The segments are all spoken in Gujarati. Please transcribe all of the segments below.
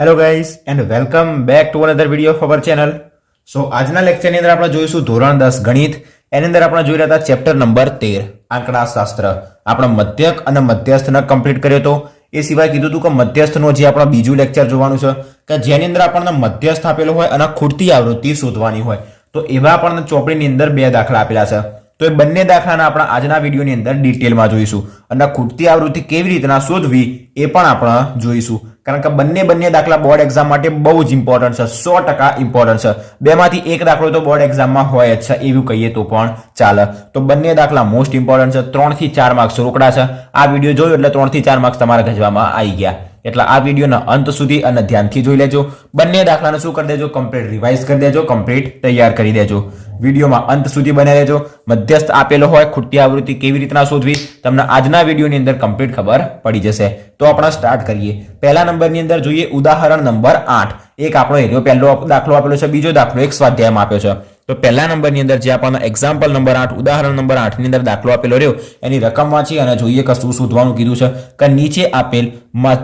Hello guys and welcome back to another video of channel so આજના લેક્ચરની અંદર આપણે જોઈશું ધોરણ દસ ગણિત. એની અંદર આપણે જોઈ રહ્યા હતા ચેપ્ટર નંબર તેર આંકડાશાસ્ત્ર આપણે મધ્યક અને મધ્યસ્થને કમ્પ્લીટ કર્યો હતો. એ સિવાય કીધું હતું કે મધ્યસ્થનું જે આપણે બીજું લેક્ચર જોવાનું છે, કે જેની અંદર આપણને મધ્યસ્થ આપેલો હોય અને ખૂટતી આવૃત્તિ શોધવાની હોય. તો એવા આપણને ચોપડીની અંદર બે દાખલા આપેલા છે. તો એ બંને દાખલાને આપણે આજના વિડીયોની અંદર ડિટેલમાં જોઈશું. અને ખૂટતી આવૃત્તિ કેવી રીતના શોધવી એ પણ આપણે જોઈશું. કારણ કે બંને બંને દાખલા બોર્ડ એક્ઝામ માટે બહુ જ ઇમ્પોર્ટન્ટ છે, સો ટકા ઇમ્પોર્ટન્ટ છે. બેમાંથી એક દાખલો તો બોર્ડ એક્ઝામમાં હોય જ છે, એવું કહીએ તો પણ ચાલે. તો બંને દાખલા મોસ્ટ ઇમ્પોર્ટન્ટ છે, ત્રણથી ચાર માર્ક્સ રોકડા છે. આ વીડિયો જોયો એટલે ત્રણથી ચાર માર્ક્સ તમારા ગજવામાં આવી ગયા. એટલે આ વિડીયોના અંત સુધી અને ધ્યાનથી જોઈ લેજો. બંને દાખલાને શું કરી દેજો? કમ્પ્લીટ રિવાઇઝ કરી દેજો કમ્પ્લીટ તૈયાર કરી દેજો. વિડીયોમાં અંત સુધી બને રહેજો. મધ્યસ્થ આપેલો હોય ખુટ્ટી આવૃત્તિ કેવી રીતના શોધવી, તમને આજના વિડીયોની અંદર કમ્પ્લીટ ખબર પડી જશે. તો આપણે સ્ટાર્ટ કરીએ. પહેલા નંબરની અંદર જોઈએ, ઉદાહરણ નંબર આઠ. એક આપણો એનો પહેલો દાખલો આપેલો છે, બીજો દાખલો એક સ્વાધ્યાયમાં આપ્યો છે. તો પહેલા નંબરની અંદર જે આપણને એક્ઝામ્પલ નંબર આઠ, ઉદાહરણ નંબર આઠની અંદર દાખલો આપેલો રહ્યો, એની રકમ વાંચી અને જોઈએ કે શું શોધવાનું કીધું છે. કે નીચે આપેલ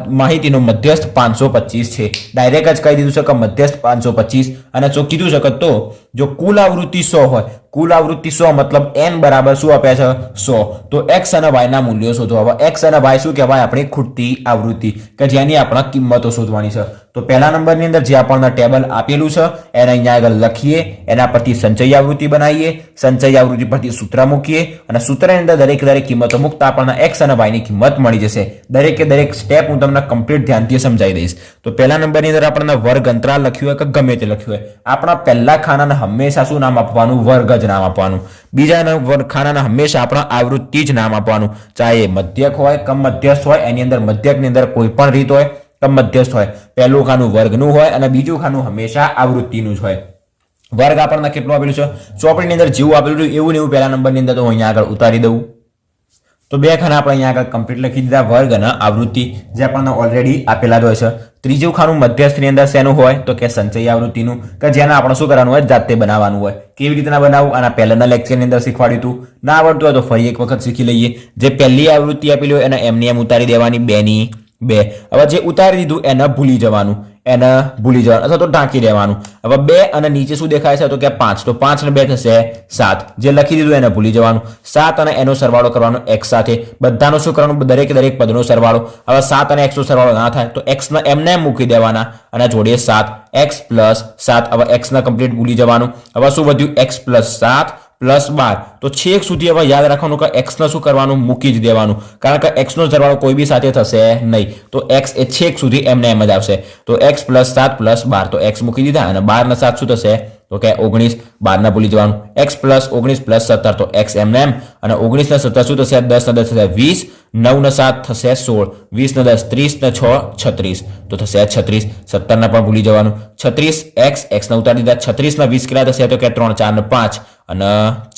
માહિતીનો મધ્યસ્થ પાંચસો પચીસ છે. ડાયરેક્ટ જ કહી દીધું છે કે મધ્યસ્થ પાંચસો પચીસ. અને જો કીધું છે કે તો, જો કુલ આવૃત્તિ સો હોય, કુલ આવૃત્તિ સો મતલબ એન બરાબર શું આપ્યા છે? સો. તો એક્સ અને વાયના મૂલ્યો શોધો. હવે એક્સ અને વાય શું કહેવાય? આપણી ખૂટતી આવૃત્તિ. કે જેની આપણે કિંમતો શોધવાની છે. તો પહેલા નંબરની અંદર જે આપણને ટેબલ આપેલું છે, એને અહીંયા આગળ લખીએ, એના પરથી સંચય આવૃત્તિ બનાવીએ, સંચય આવૃત્તિ પરથી સૂત્ર મૂકીએ, અને સૂત્રની અંદર દરેક દરેક કિંમતો મૂકતા આપણને એક્સ અને વાયની કિંમત મળી જશે. દરેકે દરેક સ્ટેપ હું તમને કમ્પ્લીટ ધ્યાનથી સમજાવી દઈશ. તો પહેલા નંબરની અંદર આપણને વર્ગ અંતરાલ લખ્યું હોય કે ગમે તે લખ્યું હોય. આપણા પહેલા ખાનાને હંમેશા શું નામ આપવાનું? વર્ગ જ નામ આપવાનું. બીજા ખાનાને હંમેશા આપણા આવૃત્તિ જ નામ આપવાનું. ચાહે એ મધ્યક હોય કમ મધ્યસ્થ હોય, એની અંદર મધ્યકની અંદર કોઈ પણ રીત હોય કમ મધ્યસ્થ હોય. પહેલું ખાનું વર્ગનું હોય અને બીજું ખાનું હંમેશા આવૃત્તિનું જ હોય. વર્ગ આપણને કેટલું આપેલું છે? ચોપડીની અંદર જેવું આપેલું એવું ને એવું પહેલા નંબરની અંદર તો અહીંયા આગળ ઉતારી દઉં. તો બે ખાના આપણે અહીંયા આગળ કમ્પ્લીટ લખી દીધા. વર્ગ અને આવૃત્તિ, જે આપણને ઓલરેડી આપેલા જ હોય છે. ત્રીજું ખાનું મધ્યસ્થની અંદર શેનું હોય? તો કે સંચય આવૃત્તિનું. કે જેને આપણે શું કરવાનું હોય? જાતે બનાવવાનું હોય. કેવી રીતના બનાવવું? આના પહેલાના લેક્ચરની અંદર શીખવાડ્યું હતું ના આવડતું હોય તો ફરી એક વખત શીખી લઈએ. જે પહેલી આવૃત્તિ આપેલી હોય એને એમની એમ ઉતારી દેવાની. બેની બે. હવે જે ઉતારી દીધું એને ભૂલી જવાનું. એને ભૂલી જવાનું. અથવા તો ઢાંકી દેવાનું. હવે બે અને નીચે શું દેખાય છે? તો કે પાંચ. તો પાંચ ને બે થશે સાત. જે લખી દીધું એને ભૂલી જવાનું. સાત અને એનો સરવાળો કરવાનો એક્સ સાથે. બધાનો શું કરવાનું? દરેક દરેક પદનો સરવાળો. હવે સાત અને એક્સ નો સરવાળો ના થાય, તો એક્સ ના એમને એમ મૂકી દેવાના અને જોડીએ સાત. એક્સ પ્લસ સાત. હવે એક્સ ના કમ્પ્લીટ ભૂલી જવાનું. હવે શું વધ્યું? એક્સ પ્લસ સાત. પ્લસ બાર. તો છેક સુધી હવે યાદ રાખવાનું કે એક્સને શું કરવાનું? મૂકી જ દેવાનું. કારણ કે એક્સનો સરવાળો કોઈ બી સાથે થશે નહીં. તો એક્સ એ છેક સુધી એમને એમ જ આવશે. તો એક્સ પ્લસ સાત પ્લસ બાર. તો એક્સ મૂકી દીધા અને બારના સાત શું થશે? તો કે ઓગણીસ બાર ના ભૂલી જવાનું. એક્સ પ્લસ ઓગણીસ પ્લસ સત્તર, તો એક્સ એમને એમ. અને ઓગણીસ ને સત્તર શું થશે? દસ ને દસ થશે વીસ, નવ ને સાત થશે સોળ. વીસ ને દસ, ત્રીસ ને છ, છત્રીસ. તો થશે છત્રીસ. સત્તર ને પણ ભૂલી જવાનું. છત્રીસ એક્સ એક્સ ને ઉતારી દીધા. છત્રીસ ના વીસ કેટલા થશે? તો કે ત્રણ, ચાર ને પાંચ. અને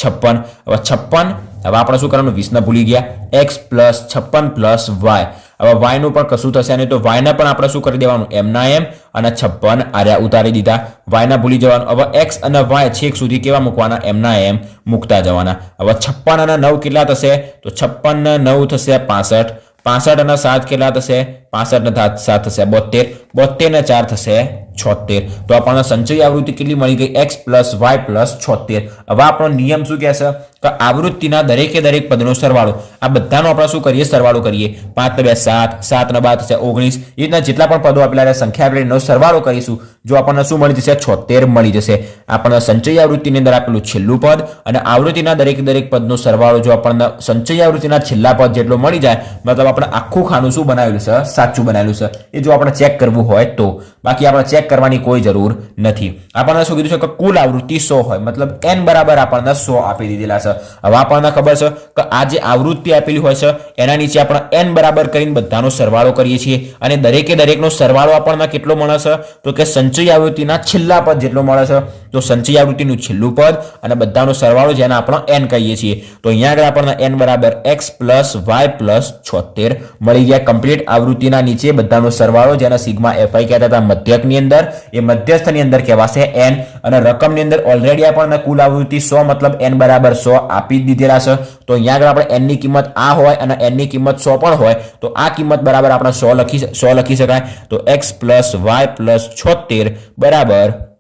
છપ્પન. હવે છપ્પન, હવે આપણે શું કરવાનું? વીસ ને ભૂલી ગયા. એક્સ પ્લસ છપ્પન પ્લસ વાય હવે વાયનું પણ કશું થશે નહીં તો વાયને પણ આપણે શું કરી દેવાનું? એમના એમ અને છપ્પન આર્યા ઉતારી દીધા. વાયના ભૂલી જવાનું. હવે એક્સ અને વાય છેક સુધી કેવા મૂકવાના? એમના એમ મૂકતા જવાના. હવે છપ્પન અને નવ કેટલા થશે? તો છપ્પન નવ થશે પાસઠ. પાસઠ અને સાત કેટલા થશે? પાસઠ ને સાત થશે બોતેર બોતેર ને ચાર થશે છોતેર. તો આપણને સંચય આવૃત્તિ કેટલી મળી ગઈ? એક્સ પ્લસ વાય પ્લસ છોતેર. હવે આપણો નિયમ શું કહેશે? કે આવૃત્તિના દરેકે દરેક પદનો સરવાળો. આ બધાનો આપણે શું કરીએ? સરવાળો કરીએ. પાંચ બે સાત. સાત ને બાર થશે ઓગણીસ. એ રીતના જેટલા પણ પદો આપેલા છે, સંખ્યા આપણે એનો સરવાળો કરીશું. જો આપણને શું મળી જશે? છોતેર મળી જશે. આપણને સંચય આવૃત્તિની અંદર આપેલું છેલ્લું પદ અને આવૃત્તિના દરેક દરેક પદનો સરવાળો જો આપણને સંચય આવૃત્તિના છેલ્લા પદ જેટલો મળી જાય મતલબ આપણે આખું ખાનું શું બનાવેલું છે? સાચું બનાવેલું છે. એ જો આપણે ચેક કરવું હોય તો. બાકી આપણે ચેક કરવાની કોઈ જરૂર નથી. આપણને શું કીધું છે કે કુલ આવૃત્તિ સો હોય. મતલબ એન બરાબર આપણને સો આપી દીધેલા છે. હવે આપણને ખબર છે કે આ જે આવૃત્તિ આપેલી હોય છે, એના નીચે આપણે એન બરાબર કરીને બધાનો સરવાળો કરીએ છીએ. અને દરેકે દરેકનો સરવાળો આપણને કેટલો મળે છે? તો કે સંચય આવૃત્તિના છેલ્લા પદ જેટલો મળે છે. તો સંચય આવૃત્તિનું છેલ્લું પદ અને બધાનો સરવાળો જેને આપણે એન કહીએ છીએ. તો અહીંયા આગળ આપણને એન બરાબર એક્સ પ્લસ વાય પ્લસ છોતેર મળી ગયા કમ્પ્લીટ આવૃત્તિના નીચે બધાનો સરવાળો જેના સિગ્મા એફઆઈ કહેતા હતા મધ્યકની અંદર. એ મધ્યસ્થની અંદર કહેવાશે એન અને રકમની અંદર ઓલરેડી આપણને કુલ આવૃત્તિ સો મતલબ એન બરાબર સો આપી દીધેલા છે. તો અહીંયા આગળ આપણે એનની કિંમત આ હોય અને એનની કિંમત સો પણ હોય, તો આ કિંમત બરાબર આપણે સો લખી સો લખી શકાય. તો એક્સ પ્લસ વાય પ્લસ છોતેર બરાબર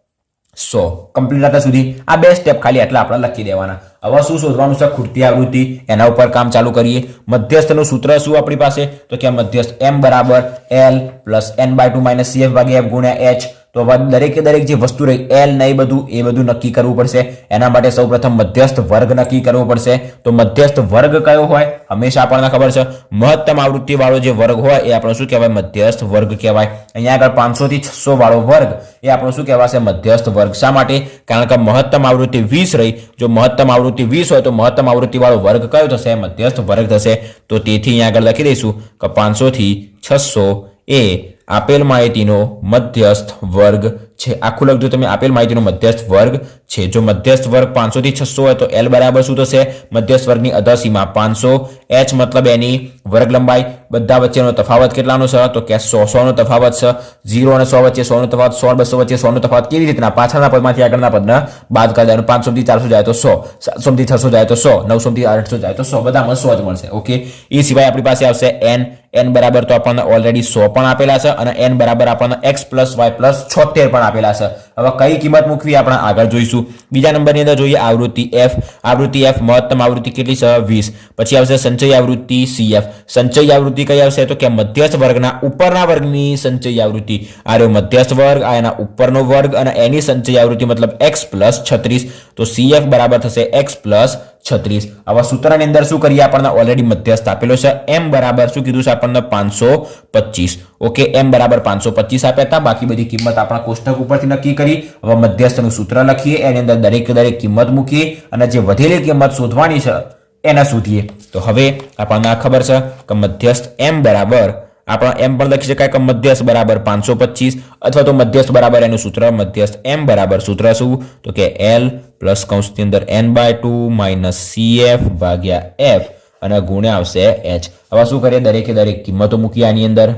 સો. કમ્પ્લીટ હતા સુધી. આ બે સ્ટેપ ખાલી એટલા આપણે લખી દેવાના. હવે શું શોધવાનું છે? ખૂટતી આવૃત્તિ. એના ઉપર કામ ચાલુ કરીએ. મધ્યસ્થનું સૂત્ર શું આપણી પાસે? તો કે મધ્યસ્થ એમ બરાબર L plus N by two minus CF ભાગ્યા એફ ગુણ્યા એચ તો દરેકે દરેક જે વસ્તુ રહી, એલ ને બધું, એ બધું નક્કી કરવું પડશે. એના માટે સૌપ્રથમ મધ્યસ્થ વર્ગ નક્કી કરવો પડશે. તો મધ્યસ્થ વર્ગ કયો હોય? હંમેશા આપણને ખબર છે, મહત્તમ આવૃત્તિ વાળો જે વર્ગ હોય, એ આપણો શું કહેવાય? મધ્યસ્થ વર્ગ કહેવાય. અહીંયા આગળ પાંચસો થી છસો વાળો વર્ગ, એ આપણો શું કહેવાશે? મધ્યસ્થ વર્ગ. શા માટે? કારણ કે મહત્તમ આવૃત્તિ વીસ રહી. જો મહત્તમ આવૃત્તિ વીસ હોય, તો મહત્તમ આવૃત્તિ વાળો વર્ગ કયો થશે? મધ્યસ્થ વર્ગ થશે. તો તેથી અહીંયા આગળ લખી દઈશું કે પાંચસો થી છસો એ આપેલ માહિતીનો મધ્યસ્થ વર્ગ છે. આખું લખજો તમે, આપેલ માહિતીનો મધ્યસ્થ વર્ગ છે. જો મધ્યસ્થ વર્ગ પાંચસો થી છસો હોય તો એલ બરાબર શું થશે? મધ્યસ્થ વર્ગની અધસીમા પાંચસો. એચ મતલબ એની વર્ગ લંબાઈ, બધા વચ્ચેનો તફાવત કેટલાનો છે? તો કે સો, સોનો તફાવત છે. ઝીરો અને સો વચ્ચે સોનો તફાવત, સો બસો વચ્ચે સોનો તફાવત કેવી રીતના? પાછળના પદમાંથી આગળના પદના બાદ કરી દેવાનું. પાંચસો થી ચારસો જાય તો સો સાતસો થી છસો જાય તો સો નવસો થી આઠસો જાય તો સો. બધામાં સો જ મળશે. ઓકે? એ સિવાય આપણી પાસે આવશે એન એન બરાબર તો આપણને ઓલરેડી સો પણ આપેલા છે અને એન બરાબર આપણને એક્સ પ્લસ વાય પ્લસ છોતેર પણ આપેલા છે. હવે કઈ કિંમત મૂકવી આપણે આગળ જોઈશું. બીજા નંબરની અંદર જોઈએ આવૃત્તિ એફ આવૃત્તિ એફ મહત્તમ આવૃત્તિ કેટલી છે? વીસ. પછી આવશે સંચય આવૃત્તિ સીએફ સંચય આવૃત્તિ કઈ આવશે? તો કે મધ્યસ્થ વર્ગના ઉપરના વર્ગની સંચય આવૃત્તિ. આ રહ્યો મધ્યસ્થ વર્ગ, આ એના ઉપરનો વર્ગ અને એની સંચય આવૃત્તિ મતલબ એક્સ પ્લસ છત્રીસ. તો સીએફ બરાબર થશે એક્સ પ્લસ છત્રીસ. આવા સૂત્રની અંદર શું કરીએ આપણને? ઓલરેડી મધ્યસ્થ આપેલો છે. એમ બરાબર શું કીધું છે આપણને? પાંચસો પચીસ. ઓકે એમ બરાબર પાંચસો પચીસ આપ્યા હતા. બાકી બધી કિંમત આપણા કોષ્ટક ઉપરથી નક્કી કરી. હવે મધ્યસ્થનું સૂત્ર લખીએ. એની અંદર દરેક દરેક કિંમત મૂકીએ. અને જે વધેલી કિંમત શોધવાની છે, એને શોધીએ. તો હવે આપણને આ ખબર છે કે મધ્યસ્થ એમ બરાબર, આપણે એમ પણ લખી શકાય કે મધ્યસ્થ બરાબર પાંચસો પચીસ, અથવા તો મધ્યસ્થ બરાબર એનું સૂત્ર મધ્યસ્થ એમ બરાબર સૂત્ર શું? તો કે એલ પ્લસ કૌંસની અંદર N by two minus C F ભાગ્યા એફ અને ગુણ્યા આવશે એચ હવે શું કરીએ? દરેકે દરેક કિંમતો મૂકીએ આની અંદર.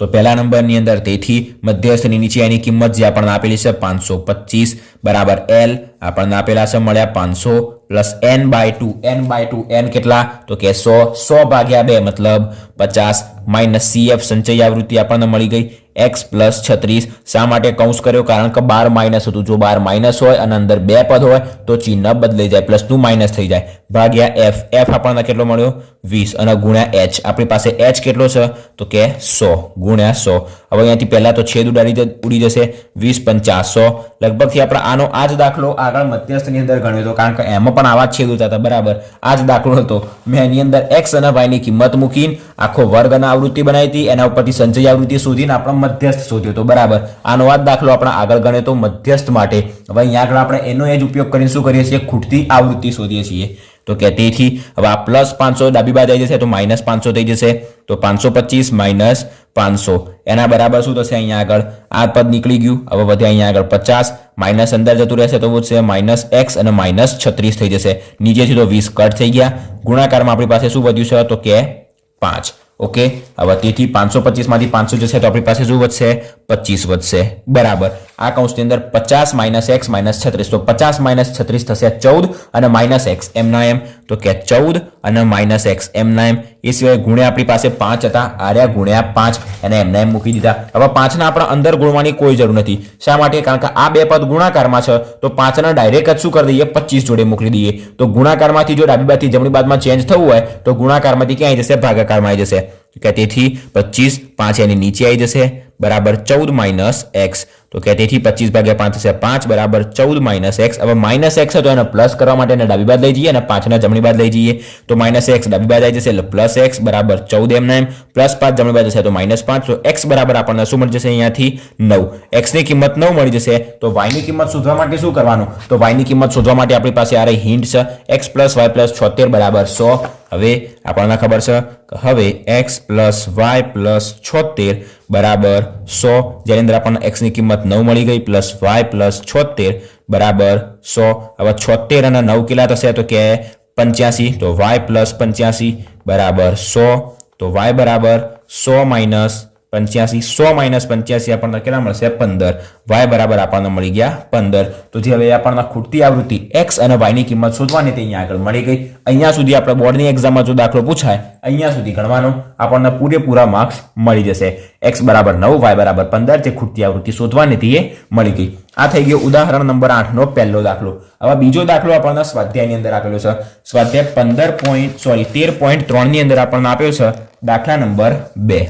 તો પહેલા નંબરની અંદર તેથી મધ્યસ્થની નીચે એની કિંમત જે આપણને આપેલી છે પાંચસો પચીસ, બરાબર એલ આપણને આપેલા છે મળ્યા પાંચસો plus N by two, N by two, N કેટલા? તો કે સો સો ભાગ્યા બે, મતલબ પચાસ માઇનસ સીએફ સંચય આવૃત્તિ આપણને મળી ગઈ. એક્સ પ્લસ છત્રીસ. શા માટે કૌંસ કર્યો? કારણ કે બાર માઇનસ હતું. જો બાર માઇનસ હોય અને અંદર બે પદ હોય, તો ચિહ્ન બદલાઈ જાય. પ્લસનું માઇનસ થઈ જાય. ભાગ્યા એફ. એફ આપણને કેટલો મળ્યો? વીસ. અને ગુણ્યા એચ. આપણી પાસે એચ કેટલો છે? તો કે સો. ગુણ્યા સો. હવે અહીંયાથી પહેલા તો છેદ ઉડાડી ઉડી જશે. વીસ, પંચાસો લગભગથી આપણે આનો આ જ દાખલો આગળ મધ્યસ્થની અંદર ગણ્યો હતો. કારણ કે એમાં પણ આવા જ છેદ ઉડતા હતા. બરાબર. આ જ દાખલો હતો. મેં એની અંદર એક્સ અને વાયની કિંમત મૂકીને આખો વર્ગ અને આવૃત્તિ બનાવી હતી. એના ઉપરથી સંચય આવૃત્તિ શોધીને આપણે મધ્યસ્થ શોધ્યો હતો. બરાબર. આનો આ જ દાખલો આપણે આગળ ગણ્યો તો મધ્યસ્થ માટે. હવે અહીંયા આગળ આપણે એનો એ જ ઉપયોગ કરીને શું કરીએ છીએ? ખૂટતી આવૃત્તિ શોધીએ છીએ. તો કે તેથી હવે આ પ્લસ પાંચસો ડાબી બાજુ આવી જશે, તો માઇનસ પાંચસો થઈ જશે. તો પાંચસો પચીસ માઇનસ પાંચસો. એના બરાબર શું થશે અહીંયા આગળ? આ પદ નીકળી ગયું. હવે વધે અહીંયા આગળ પચાસ. માઇનસ અંદર જતું રહેશે તો વધશે માઇનસ એક્સ અને માઇનસ છત્રીસ થઈ જશે. નીચેથી તો વીસ કટ થઈ ગયા. ગુણાકારમાં આપણી પાસે શું વધ્યું છે? તો કે પાંચ. ઓકે? હવે તેથી પાંચસો પચીસમાંથી પાંચસો જશે તો આપણી પાસે શું વધશે, પચીસ વધશે. બરાબર. આ કૌંસની અંદર પચાસ માઇનસ એક્સ માઇનસ છત્રીસ. તો પચાસ માઇનસ છત્રીસ થશે ચૌદ અને માઇનસ એક્સ એમના એમ. તો કે ચૌદ અને માઇનસ એક્સ એમના એમ. એ સિવાય ગુણ્યા આપણી પાસે પાંચ હતા, આર્યા ગુણ્યા પાંચ, એને એમને એમ મૂકી દીધા. હવે પાંચના આપણે અંદર ગુણવાની કોઈ જરૂર નથી. શા માટે? કારણ કે આ બે પદ ગુણાકારમાં છે, તો પાંચના ડાયરેક્ટ જ શું કરી દઈએ? પચીસ જોડે મોકલી દઈએ. તો ગુણાકારમાંથી જો ડાબી બાજુથી જમણી બાદમાં ચેન્જ થવું હોય, તો ગુણાકારમાંથી ક્યાં આવી જશે? ભાગાકારમાં આવી જશે. કે તેથી પચીસ પાંચ એની નીચે આવી જશે. બરાબર ચૌદ માઇનસ એક્સ તો કે તેથી પચીસ ભાગ્યા પાંચ થશે પાંચ બરાબર ચૌદ માઇનસ એક્સ. હવે માઇનસ એક્સ તો એને પ્લસ કરવા માટે એને ડાબી બાદ લઈ જઈએ અને પાંચના જમણી બાદ લઈ જઈએ. તો માઇનસ એક્સ ડાબી બાદ આવી જશે એટલે પ્લસ એક્સ બરાબર ચૌદ એમને એમ પ્લસ પાંચ જમણી બાદ જશે તો માઇનસ પાંચ. તો એક્સ બરાબર આપણને શું મળી જશે અહીંયાથી નવ. એક્સની કિંમત નવ મળી જશે. તો વાયની કિંમત શોધવા માટે શું કરવાનું? તો વાયની કિંમત શોધવા માટે આપણી પાસે આ રહી હિન્ટ છે. એક્સ પ્લસ વાય પ્લસ છોતેર બરાબર સો. હવે આપણને ખબર છે હવે એક્સ પ્લસ વાય પ્લસ છોતેર બરાબર સો. જેની અંદર આપણને એક્સની કિંમત કિંમત નવ મળી ગઈ પ્લસ વાય પ્લસ છોતેર બરાબર સો. હવે છોતેર અને નવ કેટલા થશે? તો કે પંચ્યાસી. તો વાય પ્લસ પંચ્યાસી બરાબર સો. તો વાય બરાબર સો માઇનસ પંચ્યાસી, સો માઇનસ પંચ્યાસી આપણને કેટલા મળશે? પંદર. વાય બરાબર આપણને મળી ગયા પંદર. તો જે હવે આપણને ખૂટતી આવૃત્તિ એક્સ અને વાયની કિંમત શોધવાની તે અહીંયા આગળ મળી ગઈ. અહીંયા સુધી આપણે બોર્ડની એક્ઝામમાં જો દાખલો પૂછાય, અહીંયા સુધી ગણવાનો આપણને પૂરેપૂરા માર્ક્સ મળી જશે. એક્સ બરાબર નવ, વાય બરાબર પંદર, જે ખૂટતી આવૃત્તિ શોધવાની એ મળી ગઈ. આ થઈ ગયો ઉદાહરણ નંબર આઠનો પહેલો દાખલો. હવે બીજો દાખલો આપણને સ્વાધ્યાયની અંદર આપેલો છે. સ્વાધ્યાય પંદર પોઈન્ટ સોરી તેર પોઈન્ટ ત્રણની અંદર આપણને આપ્યો છે દાખલા નંબર બે.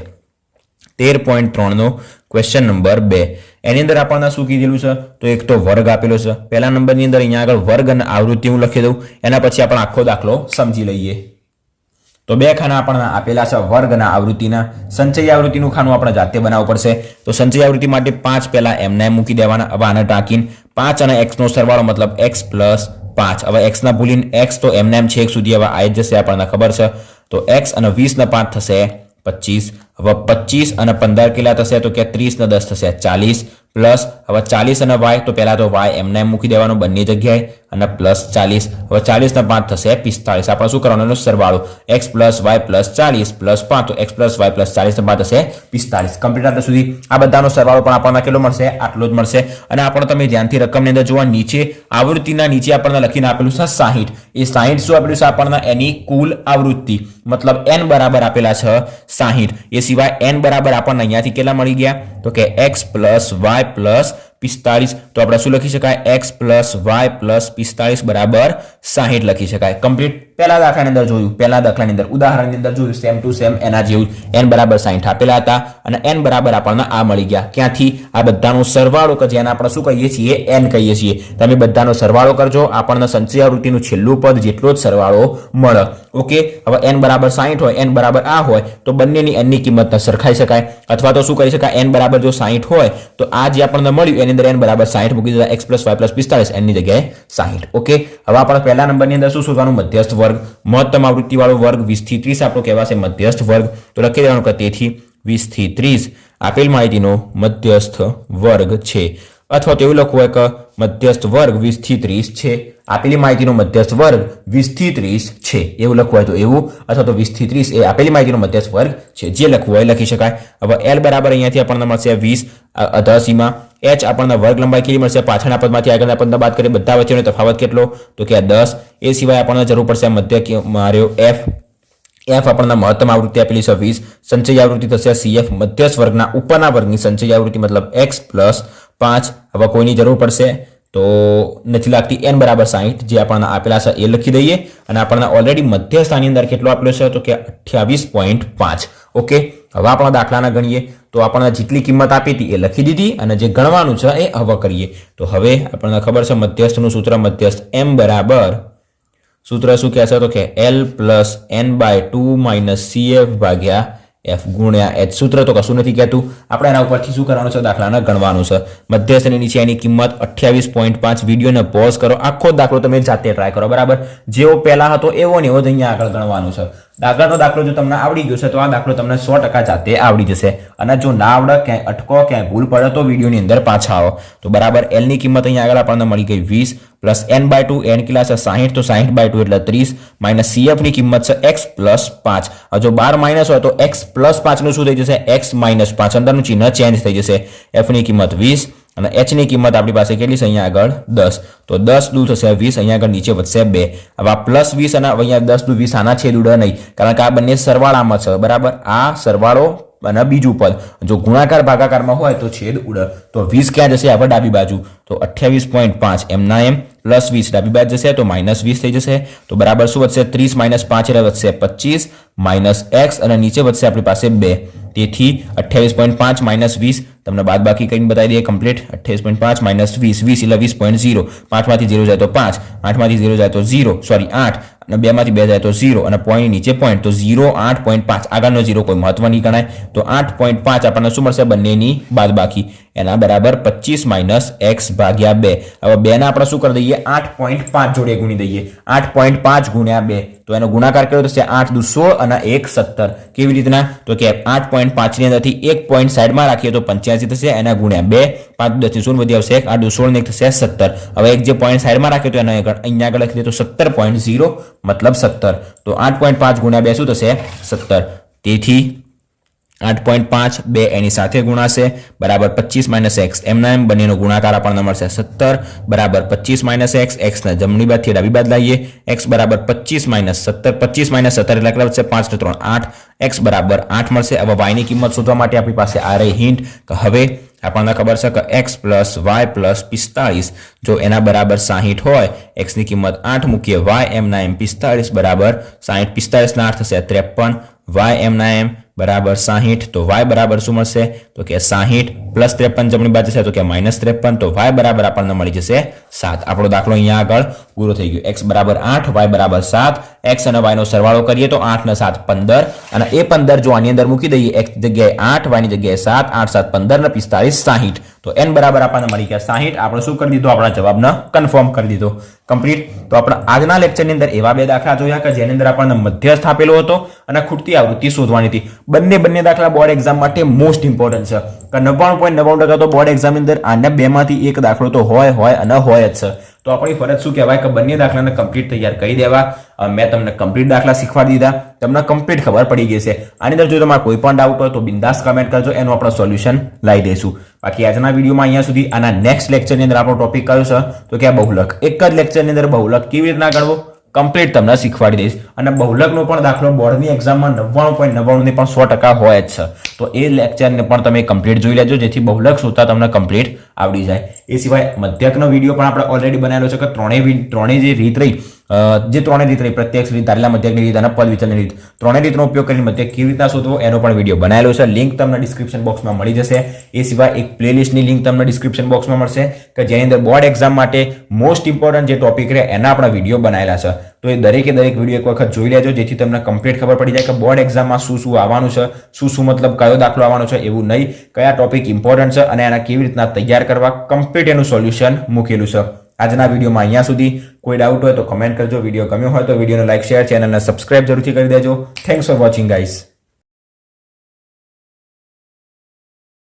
તેર પોઈન્ટ ત્રણનો ક્વેશ્ચન નંબર બે. એની અંદર આપણને શું કીધેલું છે? તો એક તો વર્ગ આપેલો છે. પહેલા નંબરની અંદર અહીંયા આગળ વર્ગ અને આવૃત્તિ હું લખી દઉં. એના પછી આપણે આખો દાખલો સમજી લઈએ. તો બે ખાના આપણને આપેલા છે વર્ગ અને આવૃત્તિના. સંચય આવૃત્તિનું ખાનું આપણે જાતે બનાવવું પડશે. તો સંચય આવૃત્તિ માટે પાંચ પહેલા એમને એમ મૂકી દેવાના. હવે આને ટાંકીને પાંચ અને એક્સનો સરવાળો મતલબ એક્સ પ્લસ પાંચ. હવે એક્સના ભૂલીને એક્સ તો એમને એમ છેક સુધી હવે આવી જશે આપણને ખબર છે. તો એક્સ અને વીસના પાંચ થશે પચીસ. હવે પચીસ અને પંદર કેટલા થશે? તો કે ત્રીસ ને દસ થશે. ચાલીસ પ્લસ હવે ચાલીસ અને વાય તો પહેલા તો વાય એમને એમ મૂકી દેવાનું બંને જગ્યાએ. અને પ્લસ ચાલીસ. હવે ચાલીસ પાંચ થશે, પિસ્તાળીસ. આપણે શું કરવાનું? સરવાળો એક્સ પ્લસ વાય પ્લસ ચાલીસ પ્લસ પાંચ. તો એક્સ પ્લસ વાય પ્લસ ચાલીસના પાંચ થશે, પિસ્તાળીસ. કમ્પ્લીટ આટલા સુધી આ બધાનો સરવાળો પણ આપણને કેટલો મળશે? આટલો જ મળશે. અને આપણને તમે ધ્યાનથી રકમની અંદર જોવા નીચે આવૃત્તિના નીચે આપણને લખીને આપેલું છે સાહીઠ. એ સાહીઠ શું આપેલું છે? આપણને એની કુલ આવૃત્તિ. મતલબ એન બરાબર આપેલા છે સાહીઠ. એ સિવાય એન બરાબર આપણને અહીંયાથી કેટલા મળી ગયા? તો કે એક્સ પ્લસ વાય પ્લસ પિસ્તાળીસ. તો આપણે શું લખી શકાય? એક્સ પ્લસ વાય પ્લસ પિસ્તાળીસ બરાબર સાહીઠ લખી શકાય. કમ્પ્લીટ પહેલા દાખલાની અંદર જોયું, પહેલા દાખલાની અંદર, ઉદાહરણની અંદર જોયું સેમ ટુ સેમ એના જેવું એન બરાબર સાઈઠ આપેલા હતા અને એન બરાબર આપણને આ મળી ગયા. ક્યાંથી? આ બધાનો સરવાળો કે જેને આપણે શું કહીએ છીએ? એન કહીએ છીએ. તમે બધાનો સરવાળો કરજો, આપણને સંચયાવૃત્તિનું છેલ્લું પદ જેટલો જ સરવાળો મળે. ઓકે? હવે એન બરાબર સાહીઠ હોય એન બરાબર આ હોય, તો બંનેની એનની કિંમતને સરખાઈ શકાય. અથવા તો શું કરી શકાય? એન બરાબર જો સાહીઠ હોય, તો આ જે આપણને મળ્યું, એની અંદર એન બરાબર સાહીઠ મૂકી દીધા એક્સ પ્લસ વાય પ્લસ પિસ્તાળીસ એનની જગ્યાએ સાહીઠ ઓકે? હવે આપણે પહેલા નંબરની અંદર શું શોધવાનું? મધ્યસ્થ વર્ગ, મહત્તમ આવૃત્તિવાળો વર્ગ વીસથી ત્રીસ આપણો કહેવાશે મધ્યસ્થ વર્ગ. તો લખી દેવાનું કે તેથી વીસથી ત્રીસ. આપેલ માહિતીનો મધ્યસ્થ વર્ગ છે. અથવા તો એવું લખવું હોય કે મધ્યસ્થ વર્ગ વીસથી ત્રીસ છે. આપેલી માહિતીનો મધ્યસ્થ વર્ગ વીસથી ત્રીસ છે. એવું લખવું હોય તો એવું, અથવા તો વીસથી ત્રીસ એ આપેલી માહિતીનો મધ્યસ્થ વર્ગ છે. જે લખવું હોય લખી શકાય. હવે એલ બરાબર અહીંયાથી આપણને મળશે વીસ અધસીમાં. એચ આપણને વર્ગ લંબાઈ કેટલી મળશે? પાછળના પદમાંથી આગળના પદના બાદ કરીએ. બધા વચ્ચેનો તફાવત કેટલો? તો કે દસ. એ સિવાય આપણને જરૂર પડશે મધ્ય માર્યો એફ એફ આપણને મહત્તમ આવૃત્તિ આપેલી છે વીસ. સંચય આવૃત્તિ થશે સીએફ મધ્યસ્થ વર્ગના ઉપરના વર્ગની સંચય આવૃત્તિ, મતલબ એક્સ પ્લસ પાંચ હવે કોઈની જરૂર પડશે તો નથી લાગતી એન બરાબર સાહીઠ જે આપણને આપેલા છે એ લખી દઈએ. અને આપણને ઓલરેડી મધ્યસ્થાની અંદર કેટલો આપેલો છે તો કે અઠ્યાવીસ પોઈન્ટ પાંચ. ઓકે? હવે આપણા દાખલાના ગણીએ. તો આપણને જેટલી કિંમત આપી હતી એ લખી દીધી અને જે ગણવાનું છે એ હવે કરીએ. તો હવે આપણને ખબર છે મધ્યસ્થનું સૂત્ર મધ્યસ્થ એમ બરાબર સૂત્ર શું કહેશે તો કે L plus N by two minus CF ભાગ્યા એફ ગુણ્યા એચ સૂત્ર. તો કશું નથી કહેતું. આપણે એના ઉપરથી શું કરવાનું છે? દાખલાને ગણવાનું છે. મધ્યસ્થની નીચે એની કિંમત અઠ્યાવીસ પોઈન્ટ પાંચ વિડીયોને પોઝ કરો. આખો દાખલો તમે જાતે ટ્રાય કરો. બરાબર? જેવો પહેલા હતો એવો ને એવો જ અહીંયા આગળ ગણવાનું છે. દાખલાનો દાખલો જો તમને આવડી ગયો છે, તો આ દાખલો તમને સો ટકા જાતે આવડી જશે. અને જો ના આવડે, ક્યાંય અટકો, ક્યાંય ભૂલ પડે, તો વિડીયોની અંદર પાછા આવો. તો બરાબર એલની કિંમત અહીંયા આગળ આપણને મળી ગઈ વીસ, plus N by two N કિલા છે સાહીઠ, તો સાહીઠ બાય ટુ એટલે ત્રીસ માઇનસ સીએફની કિંમત છે એક્સ પ્લસ પાંચ. જો બાર માઇનસ હોય, તો એક્સ પ્લસ પાંચનું શું થઈ જશે? એક્સ માઇનસ પાંચ. અંદરનું ચિહ્ન ચેન્જ થઈ જશે. એફની કિંમત વીસ અને એચની કિંમત આપણી પાસે કેટલી છે? અહીંયા આગળ દસ. તો દસ દૂ થશે, વીસ અહીંયા આગળ નીચે વધશે બે. હવે પ્લસ વીસ અને અહીંયા દસ દૂ વીસ આના છેદ ઉડે નહીં. કારણ કે આ બંને સરવાળામાં છે, બરાબર? આ સરવાળો અને બીજું પદ. જો ગુણાકાર ભાગાકારમાં હોય તો છેદ ઉડે. તો વીસ ક્યાં જશે? આપણે ડાબી બાજુ. તો અઠ્યાવીસ પોઈન્ટ પાંચ. એમના એમ પ્લસ વીસ ડાબી બાજુ જશે તો માઇનસ વીસ થઈ જશે. તો બરાબર શું વધશે? ત્રીસ માઇનસ પાંચ એટલે વધશે પચીસ માઇનસ એક્સ અને નીચે વધશે આપણી પાસે બે. તેથી અઠ્યાવીસ પોઈન્ટ પાંચ માઇનસ વીસ. તમને બાદ બાકી કરીને બતાવી દઈએ કમ્પ્લીટ અઠ્યાવીસ પોઈન્ટ પાંચ માઇનસ વીસ. વીસ એટલે વીસ પોઈન્ટ ઝીરો પાંચમાંથી ઝીરો જાય તો પાંચ. આઠમાંથી ઝીરો જાય તો ઝીરો સોરી આઠ. અને બેમાંથી બે જાય તો ઝીરો અને પોઈન્ટ નીચે પોઈન્ટ તો ઝીરો આઠ પોઈન્ટ પાંચ. આગળનો ઝીરો કોઈ મહત્વ નહીં ગણાય. તો આઠ પોઈન્ટ પાંચ આપણને શું મળશે? બંનેની બાદ બાકી એના બરાબર પચીસ માઇનસ એક્સ ભાગ્યા બે. હવે બેના આપણે શું કરી દઈએ? આઠ પોઈન્ટ પાંચ જોડે ગુણી દઈએ. આઠ પોઈન્ટ પાંચ ગુણ્યા બે. તો એનો ગુણાકાર કર્યો થશે આઠ દુ સોળ અને એક સત્તર. કેવી રીતના? તો કે આઠ પોઈન્ટ પાંચની અંદરથી એક પોઈન્ટ સાઈડમાં રાખીએ તો પંચ્યાસી થશે. એના ગુણ્યા બે. પાંચ દસની શૂન્ય વધી આવશે, એક, આઠ દુ સોળ ને એક થશે સત્તર. હવે એક જે પોઈન્ટ સાઈડમાં રાખ્યો તો એના આગળ અહીંયા આગળ લખી દે તો સત્તર પોઈન્ટ ઝીરો મતલબ સત્તર. તો આઠ પોઈન્ટ પાંચ ગુણ્યા બે શું થશે? સત્તર. તેથી આઠ પોઈન્ટ પાંચ બે એની સાથે ગુણાશે, બરાબર પચીસ માઇનસ એક્સ એમના એમ બંનેનો ગુણાકાર આપણને મળશે સત્તર, બરાબર પચીસ માઇનસ એક્સ એક્સને જમણી બાદથી ડાબી બાદ લાવીએ. એક્સ બરાબર પચીસ માઇનસ સત્તર, પચીસ માઇનસ સત્તર એટલે કેટલા વધશે? પાંચ ને ત્રણ, આઠ. એક્સ બરાબર આઠ મળશે. હવે વાયની કિંમત શોધવા માટે આપણી પાસે આ રહી હિન્ટ કે હવે આપણને ખબર છે કે એક્સ પ્લસ વાય પ્લસ પિસ્તાળીસ, જો એના બરાબર સાહીઠ હોય એક્સની કિંમત આઠ મૂકીએ વાય એમના એમ પિસ્તાળીસ બરાબર સાહીઠ. પિસ્તાળીસના આઠ થશે ત્રેપન વાય એમના એમ બરાબર સાહીઠ, તો વાય બરાબર શું મળશે? તો કે સાહીઠ પ્લસ ત્રેપન જમણી બાજુ છે, તો કે માઇનસ ત્રેપન, તો વાય બરાબર આપણને મળી જશે સાત. આપણો દાખલો અહીંયા આગળ પૂરો થઈ ગયો. એક્સ બરાબર આઠ, વાય બરાબર સાત. એક્સ અને વાયનો સરવાળો કરીએ તો આઠ ને સાત પંદર. અને એ પંદર જો આની અંદર મૂકી દઈએ, એક્સ જગ્યાએ આઠ, વાયની જગ્યાએ સાત, આઠ, સાત, પંદર ને પિસ્તાળીસ, સાહીઠ. તો એન બરાબર આપણને મળી ગયા સાહીઠ. આપણે શું કરી દીધું? આપણા જવાબને કન્ફર્મ કરી દીધો. કમ્પ્લીટ તો આપણે આજના લેક્ચરની અંદર એવા બે દાખલા જોયા કે જેની અંદર આપણને મધ્યસ્થ આપેલો હતો અને ખૂટતી આવૃત્તિ શોધવાની હતી. બંને બંને દાખલા બોર્ડ એક્ઝામ માટે મોસ્ટ ઇમ્પોર્ટન્ટ છે. કે નવ્વાણું પોઈન્ટ નવ્વાણું ટકા તો બોર્ડ એક્ઝામની અંદર આના બેમાંથી એક દાખલો તો હોય હોય અને હોય જ છે. તો આપણી ફરજ શું કહેવાય કે બંને દાખલાને કમ્પ્લીટ તૈયાર કરી દેવા. મેં તમને કમ્પ્લીટ દાખલા શીખવાડી દીધા. તમને કમ્પ્લીટ ખબર પડી ગઈ છે આની અંદર જો તમારે કોઈ પણ ડાઉટ હોય તો બિંદાસ કમેન્ટ કરજો. એનું આપણે સોલ્યુશન લાવી દઈશું. બાકી આજના વિડીયોમાં અહીંયા સુધી આના નેક્સ્ટ લેક્ચરની અંદર આપણો ટોપિક કયો છે? તો કે બહુલક. એક જ લેક્ચરની અંદર બહુલક કેવી રીતના ગણવો? કમ્પ્લીટ તમને શીખવાડી દઈશ. અને બહુલકનો પણ દાખલો બોર્ડની એક્ઝામમાં નવ્વાણું પોઈન્ટ નવ્વાણુંની પણ સો ટકા હોય જ છે. તો એ લેક્ચરને પણ તમે કમ્પ્લીટ જોઈ લેજો, જેથી બહુલક શોધતા તમને કમ્પ્લીટ આવડી જાય. એ સિવાય મધ્યકનો વીડિયો પણ આપણે ઓલરેડી બનાવેલો છે કે ત્રણેય ત્રણેય જે રીત રહી જે ત્રણેય રીત પ્રત્યક્ષ રીત ધારેલા મધ્યકની રીત અને પદ વિચલનની રીત, ત્રણેય રીતનો ઉપયોગ કરીને મધ્યક કેવી રીતના શોધવો, એનો પણ વીડિયો બનાવેલો છે. લિંક તમને ડિસ્ક્રિપ્શન બોક્સમાં મળી જશે. એ સિવાય એક પ્લેલિસ્ટની લિંક તમને ડિસ્ક્રિપ્શન બોક્સમાં મળશે કે જેની અંદર બોર્ડ એક્ઝામ માટે મોસ્ટ ઇમ્પોર્ટન્ટ જે ટોપિક રહે એના આપણા વીડિયો બનાવેલા છે. તો એ દરેકે દરેક વીડિયો એક વખત જોઈ લેજો, જેથી તમને કમ્પ્લીટ ખબર પડી જાય કે બોર્ડ એક્ઝામમાં શું શું આવવાનું છે, શું શું મતલબ કયો દાખલો આવવાનો છે, એવું નહીં. કયા ટોપિક ઇમ્પોર્ટન્ટ છે અને એના કેવી રીતના તૈયાર કરવા કમ્પ્લીટ એનું સોલ્યુશન મૂકેલું છે. આજના વિડીયોમાં અહીંયા સુધી. કોઈ ડાઉટ હોય તો કમેન્ટ કરજો. વીડિયો ગમ્યો હોય તો વિડીયોને લાઇક શેર ચેનલને સબસ્ક્રાઇબ જરૂરથી કરી દેજો. Thanks for watching guys